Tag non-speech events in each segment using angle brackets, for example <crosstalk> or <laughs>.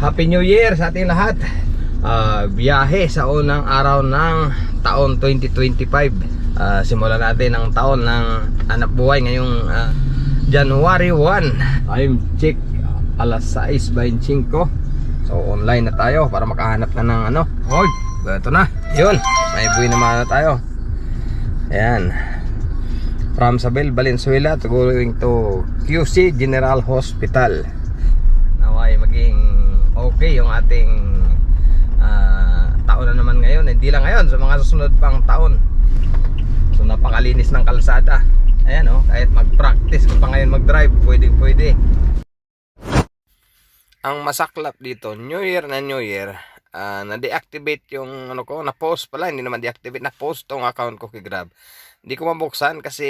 Happy New Year sa ating lahat. Ah, biyahe sa unang araw ng taon 2025. Ah, simulan natin ang taon ng anak buhay ngayong ah, January 1. Time check alas 6.25. So online na tayo para makahanap na ng ano. Hoy, ito na. Yun, may buhay naman na tayo. Ayan. From Sabel, Valenzuela to going to QC General Hospital okay yung ating ah, taon na naman ngayon. Hindi lang ngayon sa mga susunod pang taon. So napakalinis ng kalsada. Ayan oh kahit mag practice ka pa ngayon mag drive pwede pwede. Ang masaklap dito new year na new year ah, na-deactivate yung ano ko na post pala. Hindi naman deactivate na post tong account ko kay Grab. Hindi ko mabuksan kasi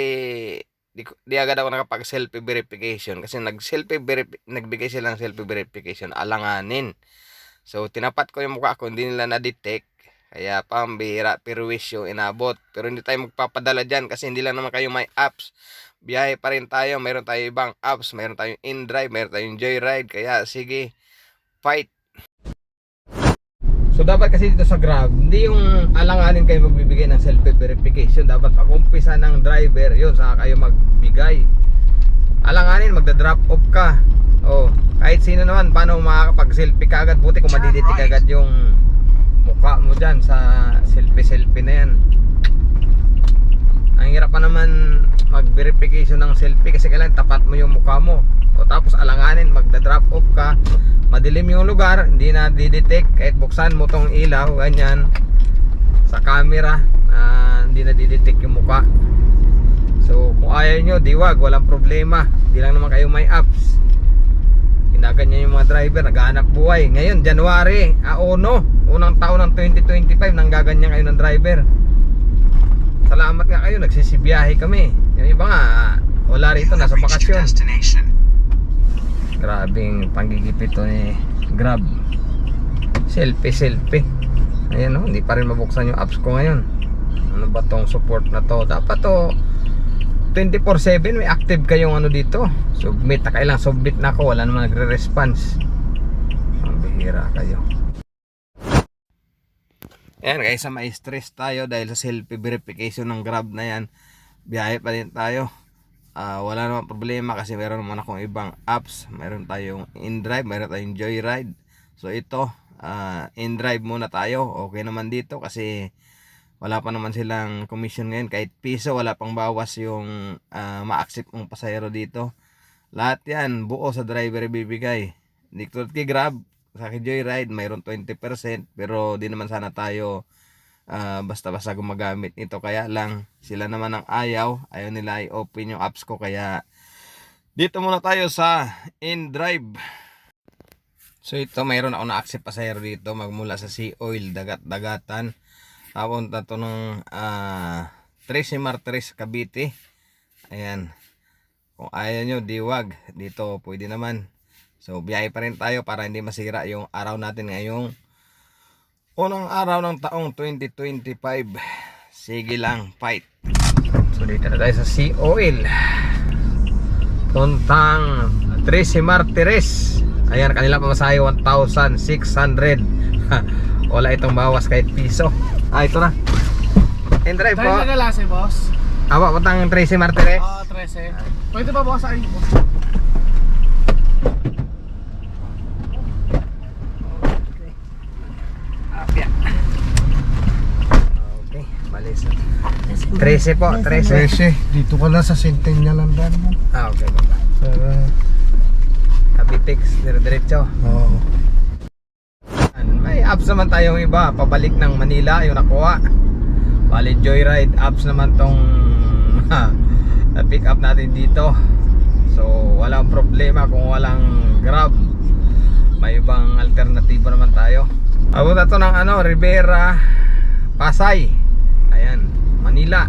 di, di agad ako nakapag selfie verification kasi nag selfie verif- nagbigay sila ng selfie verification alanganin. So tinapat ko yung mukha ko hindi nila na-detect. Kaya pambihira perwish yung inabot. Pero hindi tayo magpapadala dyan kasi hindi lang naman kayo may apps. Biyahe pa rin tayo mayroon tayo ibang apps mayroon tayong InDrive mayroon tayong Joyride. Kaya sige fight So dapat kasi dito sa Grab, hindi yung alanganin kayo magbibigay ng self-verification. Dapat pag-umpisa ng driver, yun, saka kayo magbigay. Alanganin, magda-drop off ka. Oh, kahit sino naman, paano makakapag-selfie ka agad? Buti kung madiditik agad yung mukha mo dyan sa selfie-selfie na yan. Ang hirap pa naman mag-verification ng selfie kasi kailangan tapat mo yung mukha mo. O tapos alanganin, magda-drop off ka. Madilim yung lugar, hindi na didetect kahit buksan mo tong ilaw, ganyan. Sa camera, ah, hindi na didetect yung mukha. So, kung ayaw nyo, diwag, walang problema. Hindi lang naman kayo may apps. Ginaganyan yung mga driver, naghahanap buhay. Ngayon, January, ah, uno, unang taon ng 2025, nanggaganyan kayo ng driver. Salamat nga kayo, nagsisibiyahe kami. Yung iba nga, wala rito, nasa bakasyon. Grabing panggigipit to ni Grab. Selfie, selfie. Ayan oh, hindi pa rin mabuksan yung apps ko ngayon. Ano ba tong support na to? Dapat to 24/7 may active kayong ano dito. Submit na kailang submit na ako, wala naman nagre-response. Ang bihira kayo. Ayan guys, may stress tayo dahil sa selfie verification ng Grab na yan. Biyahe pa din tayo. Ah, wala naman problema kasi meron naman akong ibang apps. Meron tayong InDrive, meron tayong Joyride. So ito, ah, InDrive muna tayo. Okay naman dito kasi wala pa naman silang commission ngayon. Kahit piso, wala pang bawas yung ah, ma-accept mong pasahero dito. Lahat yan, buo sa driver bibigay. Tulad kay Grab, sa Joyride, mayroon 20%. Pero di naman sana tayo ah, basta-basta gumagamit nito. Kaya lang sila naman ang ayaw. Ayaw nila i-open yung apps ko. Kaya dito muna tayo sa InDrive. So ito mayroon ako na-accept pasahero dito. Magmula sa Sea Oil dagat-dagatan. Papunta to ng ah, Tracy Martres Cavite. Ayan. Kung ayaw nyo diwag dito pwede naman so biyahe pa rin tayo para hindi masira yung araw natin ngayong Unang araw ng taong 2025. Sige lang, fight. So dito na tayo sa Sea Oil. Puntang 13 Martires. Ayan, kanila pamasahe 1,600. <laughs> Wala itong bawas kahit piso. Ah, ito na. And drive po. Tayo na lase, boss. Awa, puntang 13 Martires. Oo, 13. Pwede ba boss ay boss? 13 po, 13. 13. Dito ka na sa Centennial ang daan mo. Ah, okay, baba. Para, Cavitex, dire-diretso. oh, May apps naman tayong iba, pabalik ng Manila, yung nakuha. Bali Joyride apps naman tong na <laughs> pick up natin dito. So, walang problema kung walang Grab. May ibang alternatibo naman tayo. Abot na to ng ano, Rivera, Pasay. Ayan, Manila.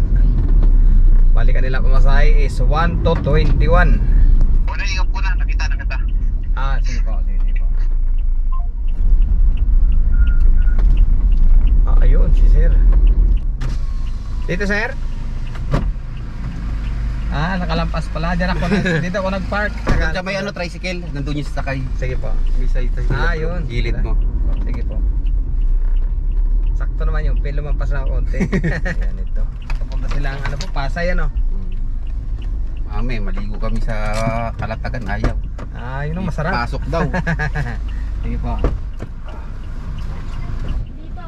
Bali kanila pamasahe is 1 to 21. Una, ikaw po na. Nakita na kita. Ah, sige po, sige, sige po. Ah, ayun, si sir. Dito, sir? Ah, nakalampas pala. Diyan ako, nag- <laughs> dito ako nag-park. Sa may ano, tricycle, nandun yung sakay. Sige po. Tricycle. Ah, yun. Gilid mo. Sige po. Sakto naman yung pin lumampas na konti. <laughs> Ayan ito. Papunta silang ano po, Pasay ano. Mami, maligo kami sa kalatagan, ayaw. Ah, yun ang masarap. Pasok daw. <laughs> Sige po. Dito.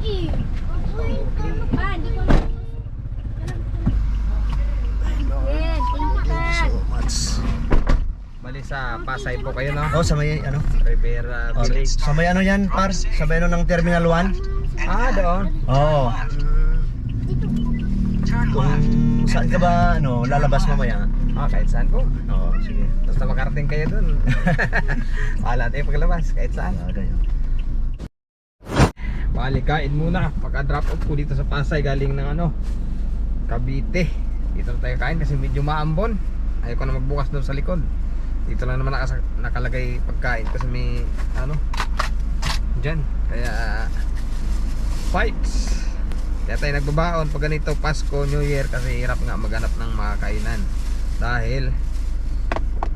Eh, Ah, hindi ko. Bali sa Pasay po kayo no? Oh, sa may ano? Rivera Oh, Village. sa may ano yan, par? Sa may ano ng Terminal 1? Ah, doon. Oo. Mm, Kung saan ka ba ano, lalabas mamaya? ah, kahit saan po. Oo, sige. Basta makarating kayo doon. <laughs> Bahala tayo paglabas, kahit saan. Bagay. Bali, kain muna. Pagka-drop off ko dito sa Pasay, galing ng ano, Cavite. Dito na tayo kain kasi medyo maambon. Ayaw ko na magbukas doon sa likod. Dito lang naman nakasa- nakalagay pagkain kasi may ano, dyan. Kaya, fights. Kaya tayo nagbabaon pag ganito Pasko, New Year kasi hirap nga maghanap ng mga kainan. Dahil,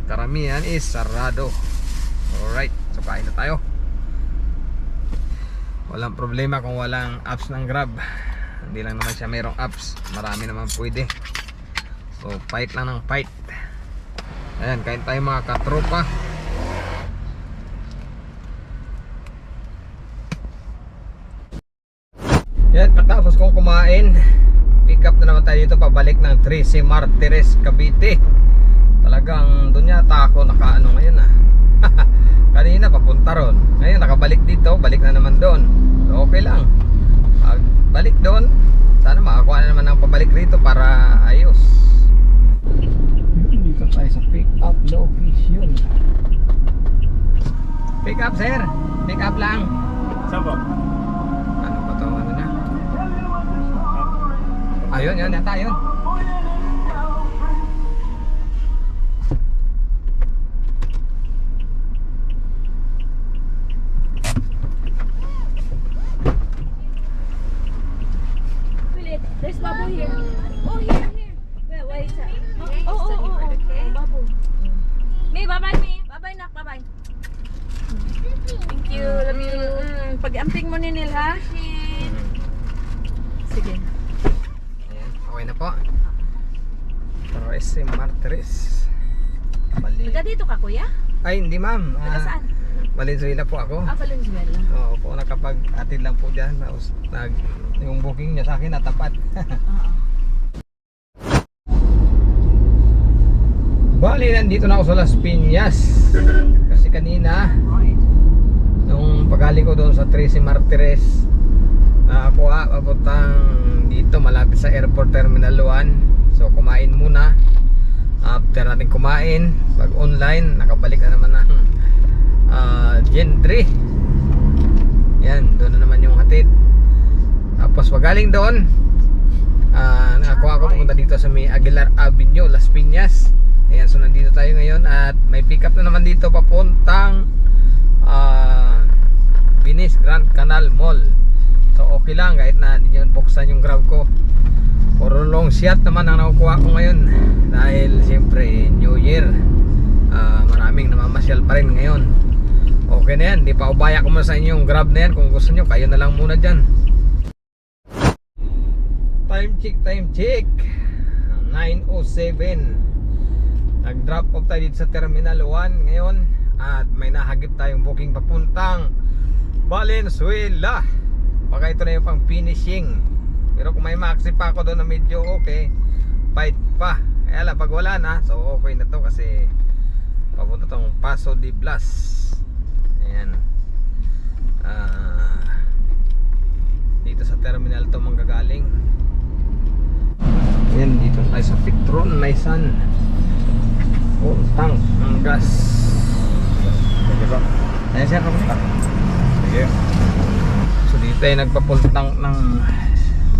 karamihan is sarado. Alright, so kain na tayo. Walang problema kung walang apps ng Grab. Hindi lang naman siya mayroong apps. Marami naman pwede. So, fight lang ng fight. Ayan, kain tayo mga katropa. Kumain. Pick up na naman tayo dito pabalik ng 13 Martires, Cavite. Talagang doon yata ako nakaano ngayon ah. <laughs> Kanina papunta ron. Ngayon nakabalik dito, balik na naman doon. So okay lang. Pag balik doon, sana makakuha na naman ng pabalik rito para ayos. Dito tayo sa pick up location. Pick up sir. Pick up lang. Saan po? Ayun, yun yata yun. There's bubble here. Oh, here, here. Wait, wait. Oh, oh, oh, oh, bubble. May, bye-bye, May. Bye-bye, nak. Bye-bye. Thank you. Love you. Pag-amping mo ni Nil, ha? Sige. Po. Trece Martires. Bali. Taga dito ka, kuya? Ay, hindi ma'am. Taga Ah, saan? Valenzuela po ako. Ah, Valenzuela. Oo po, nakapag-atid lang po dyan. Nag, yung booking niya sa akin natapat. Oo. <laughs> Bali, nandito na ako sa Las Piñas. Kasi kanina, nung pagaling ko doon sa 13 Martires, ah, ah, papuntang dito malapit sa Airport Terminal 1. So, kumain muna. After natin kumain, pag online, nakabalik na naman ng uh, Gentry. Yan, doon na naman yung hatid. Tapos pag galing doon, ah nakakuha ako pumunta dito sa may Aguilar Avenue, Las Piñas. Ayan, so nandito tayo ngayon at may pick up na naman dito papuntang ah Venice Grand Canal Mall. So okay lang kahit na hindi nyo buksan yung grab ko. Puro long shot naman ang nakukuha ko ngayon dahil siyempre New Year. Ah, maraming namamasyal pa rin ngayon. Okay na yan, di pa ubaya ko muna sa inyo yung grab na yan. Kung gusto nyo, kayo na lang muna dyan. Time check, time check. 9.07 Nag-drop off tayo dito sa Terminal 1 ngayon At may nahagip tayong booking papuntang Valenzuela Baka ito na yung pang finishing. Pero kung may maxi pa ako doon na medyo okay Fight pa. Kaya lang pag wala na So okay na to kasi Papunta tong Paso de Blas. Ayan. Ah Dito sa terminal to manggagaling. Ayan dito tayo sa Petron Naisan Oh, tank ng gas. Sige ba? Ayan siya kapunta Sige tayo nagpa-full tank ng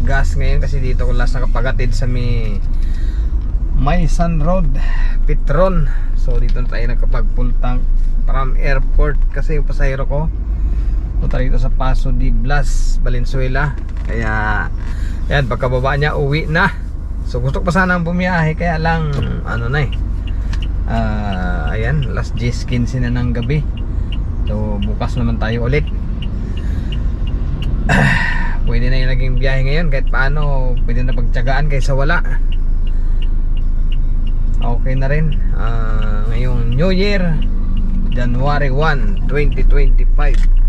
gas ngayon kasi dito ko last nakapagatid sa may Maisan Road Petron So dito na tayo nagkapag full tank from airport kasi yung pasahero ko punta dito sa Paso de Blas, Valenzuela kaya yan pagkababa niya uwi na So gusto ko pa sanang bumiyahe kaya lang ano na eh. Ah, ayan, last 10:15 na ng gabi. So bukas naman tayo ulit. <sighs> pwede na yung naging biyahe ngayon kahit paano pwede na pagtyagaan kaysa wala. Okay na rin Ah, ngayong New Year January 1, 2025